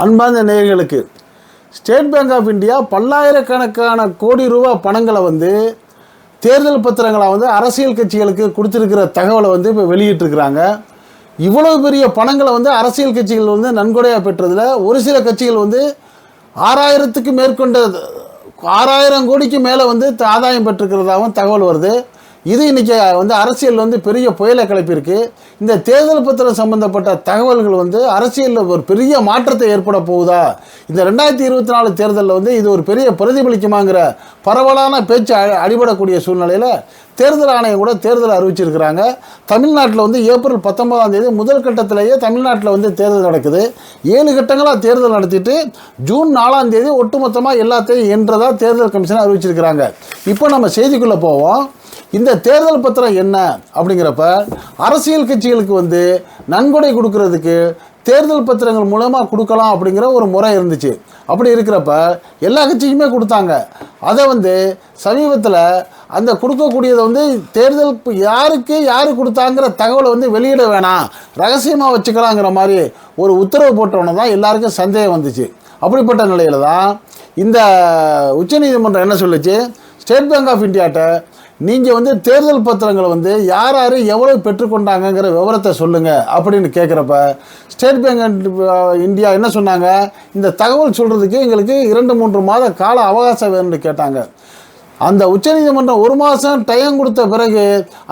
அன்பார்ந்த நேயர்களுக்கு state Bank of India பல்லாயிரக்கணக்கான கோடி ரூபாய் பணங்களை வந்து தேர்தல் பத்திரங்களை வந்து அரசியல் கட்சிகளுக்கு கொடுத்துருக்கிற தகவலை வந்து இப்போ வெளியிட்டிருக்கிறாங்க. இவ்வளவு பெரிய பணங்களை வந்து அரசியல் கட்சிகள் வந்து நன்கொடையாக பெற்றதில் ஒரு சில கட்சிகள் வந்து ஆறாயிரத்துக்கு மேற்கொண்ட ஆறாயிரம் கோடிக்கு மேலே வந்து ஆதாயம் பெற்றிருக்கிறதாகவும் தகவல் வருது. இது இன்றைக்கி வந்து அரசியல் வந்து பெரிய புயலை கிளப்பியிருக்கு. இந்த தேர்தல் பத்திரம் சம்பந்தப்பட்ட தகவல்கள் வந்து அரசியலில் ஒரு பெரிய மாற்றத்தை ஏற்பட போகுதா? இந்த ரெண்டாயிரத்தி இருபத்தி நாலு தேர்தலில் வந்து இது ஒரு பெரிய பிரதிபலிக்குமாங்கிற பரவலான பேச்சு அடிபடக்கூடிய சூழ்நிலையில் தேர்தல் ஆணையம் கூட தேர்தல் அறிவிச்சிருக்கிறாங்க. தமிழ்நாட்டில் வந்து ஏப்ரல் பத்தொன்பதாம் தேதி முதல் கட்டத்திலேயே தமிழ்நாட்டில் வந்து தேர்தல் நடக்குது. ஏழு கட்டங்களாக தேர்தல் நடத்திட்டு ஜூன் நாலாம் தேதி ஒட்டுமொத்தமாக எல்லாத்தையும் என்றதாக தேர்தல் கமிஷன் அறிவிச்சிருக்கிறாங்க. இப்போ நம்ம செய்திக்குள்ளே போவோம். இந்த தேர்தல் பத்திரம் என்ன அப்படிங்கிறப்ப அரசியல் கட்சிகளுக்கு வந்து நன்கொடை கொடுக்கறதுக்கு தேர்தல் பத்திரங்கள் மூலமாக கொடுக்கலாம் அப்படிங்கிற ஒரு முறை இருந்துச்சு. அப்படி இருக்கிறப்ப எல்லா கட்சிக்குமே கொடுத்தாங்க. அதை வந்து சமீபத்தில் அந்த கொடுக்கக்கூடியதை வந்து தேர்தல் யாருக்கு யார் கொடுத்தாங்கிற தகவலை வந்து வெளியிட வேணாம். ரகசியமாக வச்சுக்கலாங்கிற மாதிரி ஒரு உத்தரவு போட்டவொன்னே தான் எல்லாருக்கும் சந்தேகம் வந்துச்சு. அப்படிப்பட்ட நிலையில் தான் இந்த உச்சநீதிமன்றம் என்ன சொல்லுச்சு? ஸ்டேட் பேங்க் ஆஃப் இந்தியாட்ட நீங்கள் வந்து தேர்தல் பத்திரங்களை வந்து யார் யார் எவ்வளோ பெற்றுக்கொண்டாங்கங்கிற விவரத்தை சொல்லுங்கள் அப்படின்னு கேட்குறப்ப ஸ்டேட் பேங்க் இந்தியா என்ன சொன்னாங்க? இந்த தகவல் சொல்கிறதுக்கு எங்களுக்கு இரண்டு மூன்று மாத கால அவகாசம் வேணும்னு கேட்டாங்க. அந்த உச்சநீதிமன்றம் ஒரு மாதம் டைம் கொடுத்த பிறகு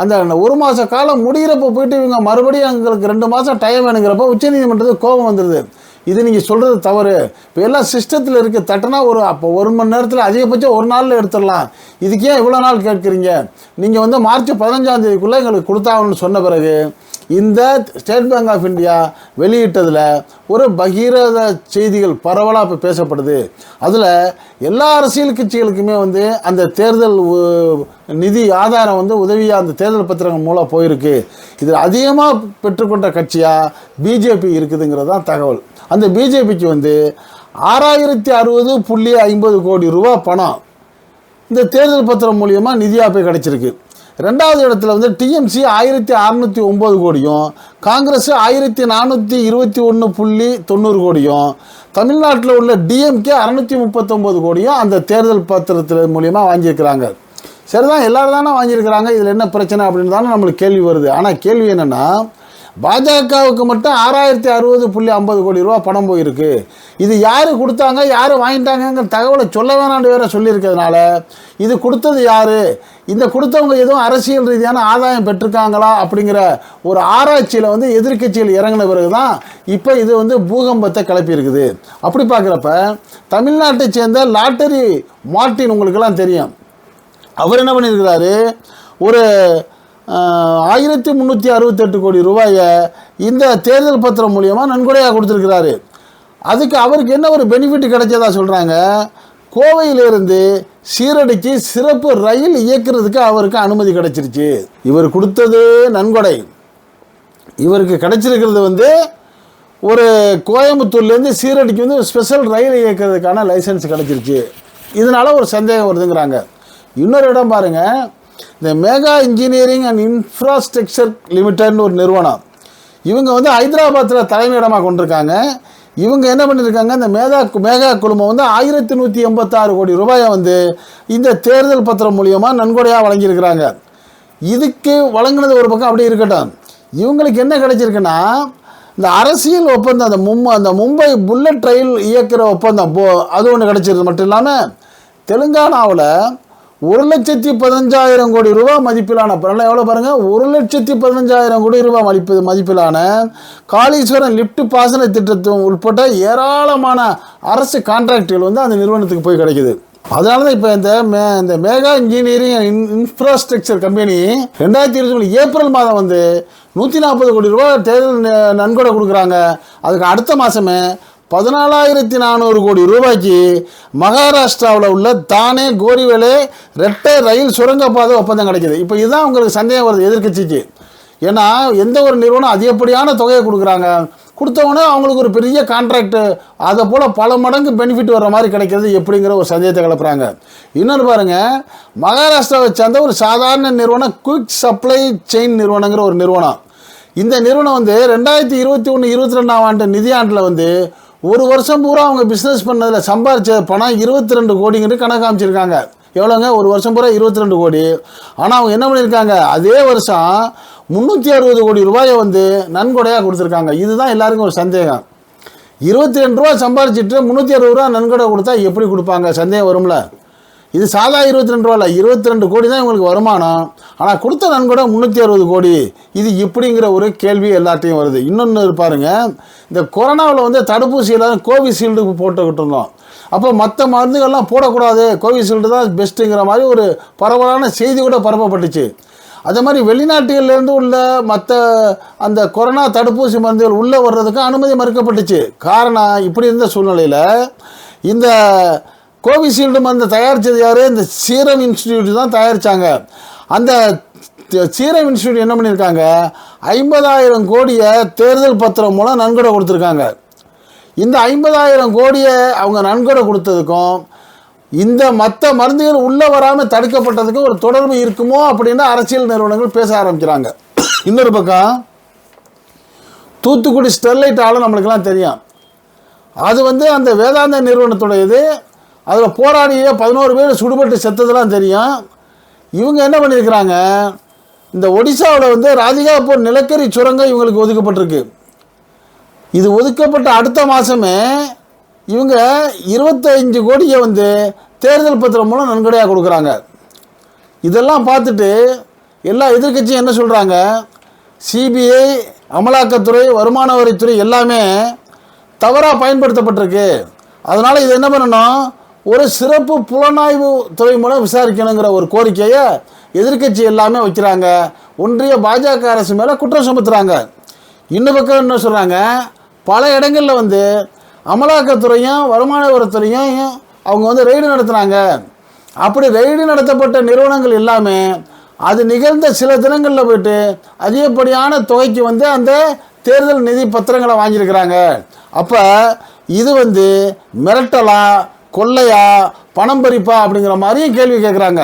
அந்த ஒரு மாத காலம் முடிகிறப்ப போயிட்டு இவங்க மறுபடியும் எங்களுக்கு ரெண்டு மாதம் டைம் வேணுங்கிறப்ப உச்சநீதிமன்றத்துக்கு கோபம் வந்துடுது இது நீங்கள் சொல்கிறது தவறு. இப்போ எல்லாம் சிஸ்டத்தில் இருக்குது தட்டினா ஒரு அப்போ ஒரு மணி நேரத்தில் அதிகபட்சம் ஒரு நாளில் எடுத்துடலாம். இதுக்கு ஏன் இவ்வளோ நாள் கேட்குறீங்க? நீங்கள் வந்து மார்ச் பதினஞ்சாந்தேதிக்குள்ளே எங்களுக்கு கொடுத்தாகணும்னு சொன்ன பிறகு இந்த ஸ்டேட் பேங்க் ஆஃப் இந்தியா வெளியிட்டதில் ஒரு பகீரத செய்திகள் பரவலாக இப்போ பேசப்படுது. அதில் எல்லா அரசியல் கட்சிகளுக்குமே வந்து அந்த தேர்தல் நிதி ஆதாரம் வந்து உதவியாக அந்த தேர்தல் பத்திரங்கள் மூலம் போயிருக்கு. இதில் அதிகமாக பெற்றுக்கொண்ட கட்சியாக பிஜேபி இருக்குதுங்கிறது தான் தகவல். அந்த பிஜேபிக்கு வந்து ஆறாயிரத்தி அறுபது புள்ளி ஐம்பது கோடி ரூபா பணம் இந்த தேர்தல் பத்திரம் மூலியமாக நிதியாக போய் கிடச்சிருக்கு. ரெண்டாவது இடத்துல வந்து டிஎம்சி ஆயிரத்தி அறநூற்றி ஒம்பது கோடியும் காங்கிரஸ் ஆயிரத்தி நானூற்றி இருபத்தி ஒன்று புள்ளி தொண்ணூறு கோடியும் தமிழ்நாட்டில் உள்ள டிஎம்கே அறநூற்றி முப்பத்தொம்போது கோடியும் அந்த தேர்தல் பத்திரத்தில் மூலியமாக வாங்கியிருக்கிறாங்க. சரிதான் எல்லாரும் தானே வாங்கியிருக்கிறாங்க இதில் என்ன பிரச்சனை அப்படின்னு தானே நம்மளுக்கு கேள்வி வருது. ஆனால் கேள்வி என்னென்னா பாஜகவுக்கு மட்டும் ஆறாயிரத்தி அறுபது புள்ளி ஐம்பது கோடி ரூபா பணம் போயிருக்கு. இது யார் கொடுத்தாங்க யார் வாங்கிட்டாங்கங்கிற தகவலை சொல்ல வேணான்னு வேற சொல்லியிருக்கிறதுனால இது கொடுத்தது யார்? இந்த கொடுத்தவங்க எதுவும் அரசியல் ரீதியான ஆதாயம் பெற்றிருக்காங்களா அப்படிங்கிற ஒரு ஆராய்ச்சியில் வந்து எதிர்கட்சியில் இறங்கின பிறகு தான் இப்போ இது வந்து பூகம்பத்தை கிளப்பியிருக்குது. அப்படி பார்க்குறப்ப தமிழ்நாட்டை சேர்ந்த லாட்டரி மார்ட்டின் உங்களுக்கெல்லாம் தெரியும். அவர் என்ன பண்ணியிருக்கிறாரு? ஒரு ஆயிரத்தி முந்நூற்றி அறுபத்தெட்டு கோடி ரூபாயை இந்த தேர்தல் பத்திரம் மூலியமாக நன்கொடையாக கொடுத்துருக்கிறாரு. அதுக்கு அவருக்கு என்ன ஒரு பெனிஃபிட் கிடைச்சதா சொல்கிறாங்க கோவையிலிருந்து சீரடிக்கு சிறப்பு ரயில் இயக்கிறதுக்கு அவருக்கு அனுமதி கிடைச்சிருச்சு. இவர் கொடுத்தது நன்கொடை. இவருக்கு கிடைச்சிருக்கிறது வந்து ஒரு கோயம்புத்தூர்லேருந்து சீரடிக்கு வந்து ஸ்பெஷல் ரயில் இயக்கிறதுக்கான லைசன்ஸ் கிடைச்சிருச்சு. இதனால ஒரு சந்தேகம் வருதுங்கிறாங்க. இன்னொரு இடம் பாருங்க. இந்த மேகா இன்ஜினியரிங் அண்ட் இன்ஃப்ராஸ்ட்ரக்சர் லிமிடெட்னு ஒரு நிறுவனம். இவங்க வந்து ஹைதராபாத்தில் தலைமையிடமாக கொண்டிருக்காங்க. இவங்க என்ன பண்ணியிருக்காங்க இந்த மேகா மேகா குழுமம் வந்து ஆயிரத்தி நூற்றி எண்பத்தாறு கோடி ரூபாயை வந்து இந்த தேர்தல் பத்திரம் மூலியமாக நன்கொடையாக வழங்கியிருக்கிறாங்க. இதுக்கு வழங்கினது ஒரு பக்கம் அப்படி இருக்கட்டும். இவங்களுக்கு என்ன கிடைச்சிருக்குன்னா இந்த அரசியல் ஒப்பந்தம் அந்த மும்ப அந்த மும்பை புல்லட் ரயில் இயக்கிற ஒப்பந்தம் போ அது ஒன்று கிடைச்சிருக்கு மட்டும் இல்லாமல் தெலுங்கானாவில் ஒரு லட்சத்தி பதினஞ்சாயிரம் கோடி ரூபாய் மதிப்பிலான பரவாயில்ல எவ்வளோ பாருங்கள் ஒரு லட்சத்தி பதினஞ்சாயிரம் கோடி ரூபாய் மதிப்பு மதிப்பிலான காளீஸ்வரன் லிஃப்ட் பாசன திட்டத்தும் உட்பட்ட ஏராளமான அரசு கான்ட்ராக்டுகள் வந்து அந்த நிறுவனத்துக்கு போய் கிடைக்குது. அதனால தான் இப்போ இந்த மே இந்த Megha Engineering and in Infrastructure company ரெண்டாயிரத்தி இருபத்தி மூணு ஏப்ரல் மாதம் வந்து நூற்றி நாற்பது கோடி ரூபாய் தேர்தல் நன்கொடை கொடுக்குறாங்க. அதுக்கு அடுத்த மாதமே பதினாலாயிரத்தி நானூறு கோடி ரூபாய்க்கு மகாராஷ்டிராவில் உள்ள தானே கோரிவேலே ரெட்டை ரயில் சுரங்கப்பாதை ஒப்பந்தம் கிடைக்கிது. இப்போ இதுதான் உங்களுக்கு சந்தேகம் வருது எதிர்கட்சிக்கு ஏன்னா எந்த ஒரு நிறுவனம் அதிகப்படியான தொகையை கொடுக்குறாங்க. கொடுத்தவொடனே அவங்களுக்கு ஒரு பெரிய கான்ட்ராக்ட் அதை போல் பல மடங்கு பெனிஃபிட் வர மாதிரி கிடைக்கிறது எப்படிங்கிற ஒரு சந்தேகத்தை கிளப்புறாங்க. இன்னொன்று பாருங்கள் மகாராஷ்டிராவை சேர்ந்த ஒரு சாதாரண நிறுவனம் குயிக் சப்ளை செயின் நிறுவனங்கிற ஒரு நிறுவனம். இந்த நிறுவனம் வந்து ரெண்டாயிரத்தி இருபத்தி ஒன்று இருபத்தி ரெண்டாம் ஆண்டு நிதியாண்டில் வந்து ஒரு வருஷம் பூரா அவங்க பிஸ்னஸ் பண்ணதில் சம்பாரித்த பணம் இருபத்தி ரெண்டு கோடிங்கிறது கணக்கு காமிச்சிருக்காங்க. எவ்வளோங்க ஒரு வருஷம் பூரா இருபத்தி ரெண்டு கோடி. ஆனால் அவங்க என்ன பண்ணியிருக்காங்க அதே வருஷம் முந்நூற்றி அறுபது கோடி ரூபாயை வந்து நன்கொடையாக கொடுத்துருக்காங்க. இதுதான் எல்லாருக்கும் ஒரு சந்தேகம். இருபத்தி ரெண்டு ரூபா சம்பாரிச்சிட்டு முந்நூற்றி அறுபது ரூபா நன்கொடை கொடுத்தா எப்படி கொடுப்பாங்க? சந்தேகம் வரும்ல. இது சாதா இருபத்தி ரெண்டு ரூபா இல்லை இருபத்தி ரெண்டு கோடி தான் இவங்களுக்கு வருமானம். ஆனால் கொடுத்த நன்கொடை முந்நூற்றி அறுபது கோடி. இது இப்படிங்கிற ஒரு கேள்வி எல்லாத்தையும் வருது. இன்னொன்று பாருங்க. இந்த கொரோனாவில் வந்து தடுப்பூசி எல்லாரும் கோவிஷீல்டு போட்டுக்கிட்டு இருந்தோம். அப்போ மற்ற மருந்துகள்லாம் போடக்கூடாது. கோவிஷீல்டு தான் பெஸ்ட்டுங்கிற மாதிரி ஒரு பரவலான செய்தி கூட பரப்பப்பட்டுச்சு. அதே மாதிரி வெளிநாட்டுகள்லேருந்து உள்ள மற்ற அந்த கொரோனா தடுப்பூசி மருந்துகள் உள்ளே வர்றதுக்கு அனுமதி மறுக்கப்பட்டுச்சு. காரணம் இப்படி இருந்த சூழ்நிலையில் இந்த கோவிஷீல்டு மருந்து தயாரித்தது யார்? இந்த சீரம் இன்ஸ்டிடியூட் தான் தயாரித்தாங்க அந்த சீரம் இன்ஸ்டிடியூட் என்ன பண்ணியிருக்காங்க ஐம்பதாயிரம் கோடியை தேர்தல் பத்திரம் மூலம் நன்கொடை கொடுத்துருக்காங்க. இந்த ஐம்பதாயிரம் கோடியை அவங்க நன்கொடை கொடுத்ததுக்கும் இந்த மற்ற மருந்துகள் உள்ளே வராமல் தடுக்கப்பட்டதுக்கும் ஒரு தொடர்பு இருக்குமோ அப்படின்னு அரசியல் நிறுவனங்கள் பேச ஆரம்பிக்கிறாங்க. இன்னொரு பக்கம் தூத்துக்குடி ஸ்டெர்லைட் ஆலை நம்மளுக்கெல்லாம் தெரியும். அது வந்து அந்த வேதாந்த நிறுவனத்துடையது. அதில் போராடிய பதினோரு பேர் சுடுபட்டு செத்ததெல்லாம் தெரியும். இவங்க என்ன பண்ணியிருக்கிறாங்க இந்த ஒடிசாவில் வந்து ராதிகாபூர் நிலக்கரி சுரங்கம் இவங்களுக்கு ஒதுக்கப்பட்டிருக்கு. இது ஒதுக்கப்பட்ட அடுத்த மாதமே இவங்க இருபத்தஞ்சு கோடியை வந்து தேர்தல் பத்திரம் மூலம் நன்கொடையாக கொடுக்குறாங்க. இதெல்லாம் பார்த்துட்டு எல்லா எதிர்க்கட்சியும் என்ன சொல்கிறாங்க சிபிஐ அமலாக்கத்துறை வருமான வரித்துறை எல்லாமே தவறாக பயன்படுத்தப்பட்டிருக்கு. அதனால் இது என்ன பண்ணணும்? ஒரு சிறப்பு புலனாய்வு துறை மூலம் விசாரிக்கணுங்கிற ஒரு கோரிக்கையை எதிர்க்கட்சி எல்லாமே வைக்கிறாங்க. ஒன்றிய பாஜக அரசு மேலே குற்றம் சுமத்துறாங்க. இன்னும் பக்கம் என்ன சொல்கிறாங்க பல இடங்களில் வந்து அமலாக்கத்துறையும் வருமான வரித்துறையும் அவங்க வந்து ரெய்டு நடத்துனாங்க அப்படி ரெய்டு நடத்தப்பட்ட நிறுவனங்கள் எல்லாமே அது நிகழ்ந்த சில தினங்களில் போயிட்டு அதிகப்படியான தொகைக்கு வந்து அந்த தேர்தல் நிதி பத்திரங்களை வாங்கியிருக்கிறாங்க. அப்போ இது வந்து மிரட்டலாக கொள்ளையா பணம் பறிப்பா அப்படிங்கிற மாதிரியும் கேள்வி கேட்குறாங்க.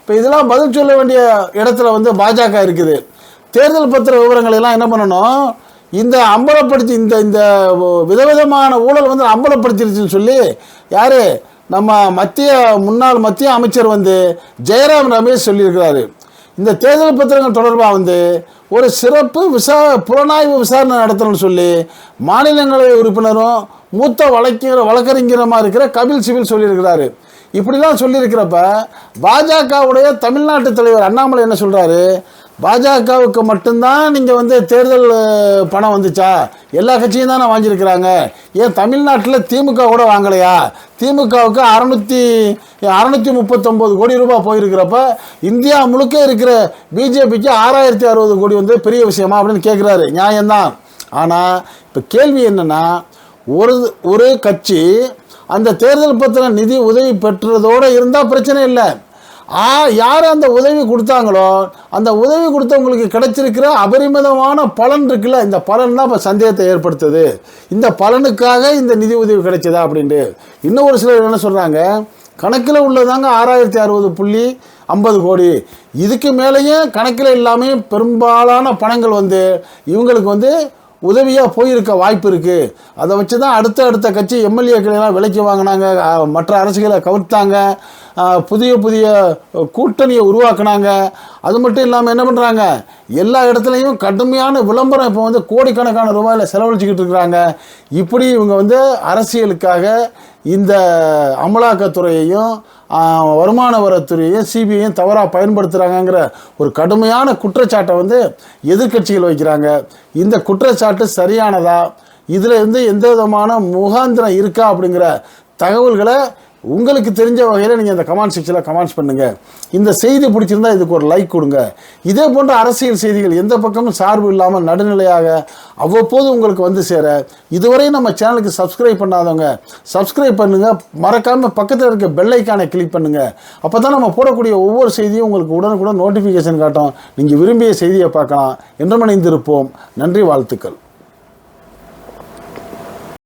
இப்போ இதெல்லாம் பதில் சொல்ல வேண்டிய இடத்துல வந்து பாஜக இருக்குது. தேர்தல் பத்திர விவரங்களை எல்லாம் என்ன பண்ணணும்? இந்த அம்பலப்படுத்தி இந்த இந்த விதவிதமான ஊழல் வந்து அம்பலப்படுத்திருச்சுன்னு சொல்லி யார்? நம்ம மத்திய முன்னாள் மத்திய அமைச்சர் வந்து ஜெயராம் ரமேஷ் சொல்லியிருக்கிறாரு. இந்த தேர்தல் பத்திரங்கள் தொடர்பாக வந்து ஒரு சிறப்பு விசா புலனாய்வு விசாரணை நடத்தணும்னு சொல்லி மாநிலங்களவை உறுப்பினரும் மூத்த வழக்கிற வழக்கறிஞரமாக இருக்கிற கபில் சிபில் சொல்லியிருக்கிறாரு. இப்படிலாம் சொல்லியிருக்கிறப்ப பாஜகவுடைய தமிழ்நாட்டு தலைவர் அண்ணாமலை என்ன சொல்கிறாரு பாஜகவுக்கு மட்டும்தான் நீங்கள் வந்து தேர்தல் பணம் வந்துச்சா? எல்லா கட்சியும் தானே வாங்கியிருக்கிறாங்க. ஏன் தமிழ்நாட்டில் திமுக கூட வாங்கலையா? திமுகவுக்கு அறநூற்றி அறநூற்றி முப்பத்தொம்போது கோடி ரூபாய் போயிருக்கிறப்ப இந்தியா முழுக்க இருக்கிற பிஜேபிக்கு ஆறாயிரத்தி அறுபது கோடி வந்து பெரிய விஷயமா அப்படின்னு கேட்குறாரு நியாயம்தான். ஆனால் இப்போ கேள்வி என்னென்னா ஒரு ஒரு கட்சி அந்த தேர்தல் பத்திர நிதி உதவி பெற்றதோடு இருந்தால் பிரச்சனை இல்லை. ஆ யார் அந்த உதவி கொடுத்தாங்களோ அந்த உதவி கொடுத்தவங்களுக்கு கிடைச்சிருக்கிற அபரிமிதமான பலன் இருக்குல்ல இந்த பலன் தான் இப்போ சந்தேகத்தை ஏற்படுத்துது. இந்த பலனுக்காக இந்த நிதி உதவி கிடைச்சதா அப்படின்ட்டு. இன்னும் ஒரு சிலர் என்ன சொல்கிறாங்க கணக்கில் உள்ளதாங்க ஆறாயிரத்தி அறுபது புள்ளி ஐம்பது கோடி. இதுக்கு மேலேயும் கணக்கில் இல்லாமல் பெரும்பாலான பணங்கள் வந்து இவங்களுக்கு வந்து உதவியாக போயிருக்க வாய்ப்பு இருக்குது அதை வச்சு தான் அடுத்த அடுத்த கட்சி எம்எல்ஏக்களெல்லாம் விலைக்கு வாங்கினாங்க. மற்ற அரசுகளை கவிர்த்தாங்க புதிய புதிய கூட்டணியை உருவாக்குனாங்க. அது மட்டும் இல்லாமல் என்ன பண்ணுறாங்க எல்லா இடத்துலையும் கடுமையான விளம்பரம் இப்போ வந்து கோடிக்கணக்கான ரூபாயில் செலவழிச்சிக்கிட்டு இருக்கிறாங்க. இப்படி இவங்க வந்து அரசியலுக்காக இந்த அமலாக்கத்துறையையும் வருமான வரத்துறையையும் சிபிஐயும் தவறாக பயன்படுத்துகிறாங்கங்கிற ஒரு கடுமையான குற்றச்சாட்டை வந்து எதிர்க்கட்சிகள் வைக்கிறாங்க. இந்த குற்றச்சாட்டு சரியானதா? இதில் இருந்து எந்த விதமான முகாந்திரம் இருக்கா அப்படிங்கிற தகவல்களை உங்களுக்கு தெரிஞ்ச வகையில் நீங்கள் அந்த கமெண்ட் செக்ஷனில் கமெண்ட்ஸ் பண்ணுங்கள் இந்த செய்தி பிடிச்சிருந்தா இதுக்கு ஒரு லைக் கொடுங்க. இதே போன்ற அரசியல் செய்திகள் எந்த பக்கமும் சார்பு இல்லாமல் நடுநிலையாக அவ்வப்போது உங்களுக்கு வந்து சேர இதுவரை நம்ம சேனலுக்கு சப்ஸ்கிரைப் பண்ணாதவங்க சப்ஸ்கிரைப் பண்ணுங்கள் மறக்காமல் பக்கத்தில் இருக்க பெல்லைக்கானை கிளிக் பண்ணுங்கள் அப்போ தான் நம்ம போடக்கூடிய ஒவ்வொரு செய்தியும் உங்களுக்கு உடனுக்குடன் நோட்டிஃபிகேஷன் காட்டும். நீங்கள் விரும்பிய செய்தியை பார்க்கலாம். என்றமணிந்திருப்போம் நன்றி வாழ்த்துக்கள்.